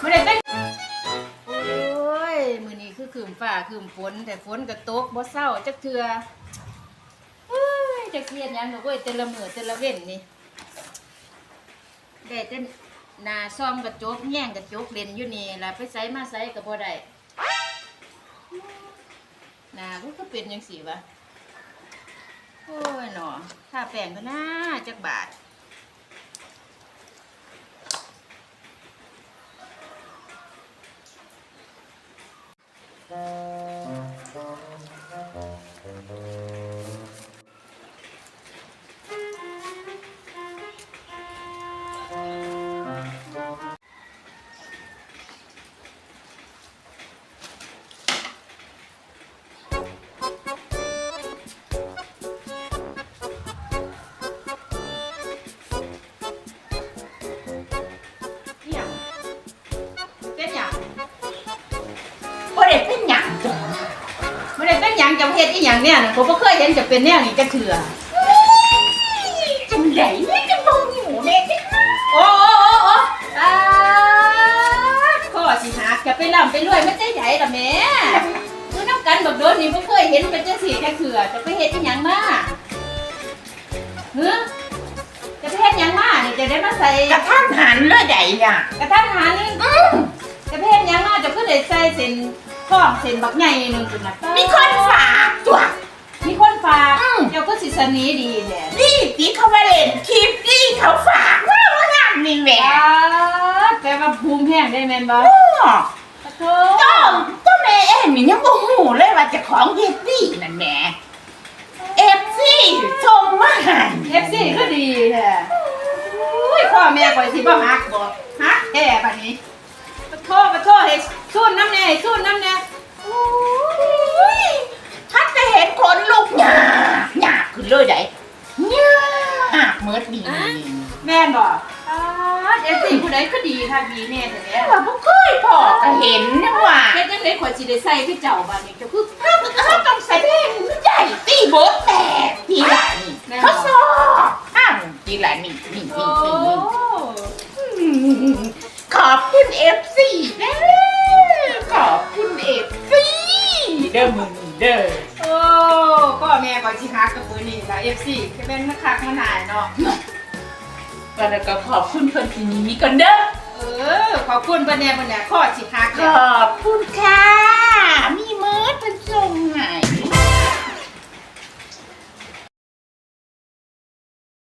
ไม่ได้เป็นโอ้ยมื้อนี้คือคืมฟ้าคืมฝน แต่ฝนก็ตกบ่เศร้าจักเทื่อเอ้ยจะเครียดหยังดอกเว้ยแต่ละมือแต่ละเว้นนี่ได้แต่หนาซ่อมกระจกแย่งกระจกเล่นอยู่นี่ล่ะไปไสมาไสก็บ่ได้หนาก็เป็นจังซี่วะโอ้ยหนอถ้าแป้งก็น่าจักบาท หยังจะเฮ็ดอีหยังเนี่ยนะผมบ่เคยเห็นจะเป็นแนวนี้จะเถื่อจังไดนี่จะบ่อยู่แน่จังโอ้โอ้โอ้โอ้อ่าข้อสิหักจะไปร่ำไปรวยมันใจใหญ่ล่ะแม่คือน้ำกันบักโดนนี่บ่เคยเห็นเป็นจังซี่จะเถื่อจะไปเฮ็ดอีหยังมาเฮ้อจะไปเฮ็ดหยังมานี่จะได้มาใส่กระทันหันเลยได้น่ะกระทันหันจะไปเฮ็ดหยังมาจะเพิ่นได้ใส่เส้น ข้องเส้นบักใหญ่หนึงจุดน่ะมีคนฝากตัว มีคนฝากอืม เจ้าก็สิสนีดีแหละนี่ที่เขามาเล่นคลิปนี่เขาฝากว่าว่างามนี่แหละแปลว่าภูมิแห้งได้แม่นบ่อ้อปะโถเจ้าเจ้าแม่เอ็นี่ยังบ่ฮู้เลยว่าเจะของเฮ็ดดีนั่นแหม่เอฟซีส่งมาให้เอฟซีก็ดีแท้อุ้ยพ่อแม่ข่อยสิบ่ฮักบ่ฮักแท้บัดนี้ปะโถปะโถเฮ็ดสู้น้ำแน่ให้สู้น้ำแน่ บเมื่อดีแม่นบ่เอฟซีผู้ใดก็ดีค่ะดีแน่แท้แต่ว่าบ่เคยพอก็เห็นนะว่าเฮ็ดจังได๋ข่อยสิได้ใส่คือเจ้าบัดนี้เจ้าคือถ้าเขาต้องแสดงใหญ่ตีโบทแตกทีละนี่เขาสอบห้ามทีละนี่นี่โอ้นี่นี่ขอบคุณเอฟซีนะขอบคุณเอฟซีเด้อมึงเด้อโอ้พ่อ แม่ก็สิฮักกับมือนี่แล้ว FC ก็เป็นนักคักมาหายเนาะ วันนี้ก็ขอบคุณคนที่นี้กันเด้อ เออ ขอบคุณบันแน่เพิ่น่ะขอสิฮักขเนี่อบคุณค่ะ มีเมิร์ดเพิ่น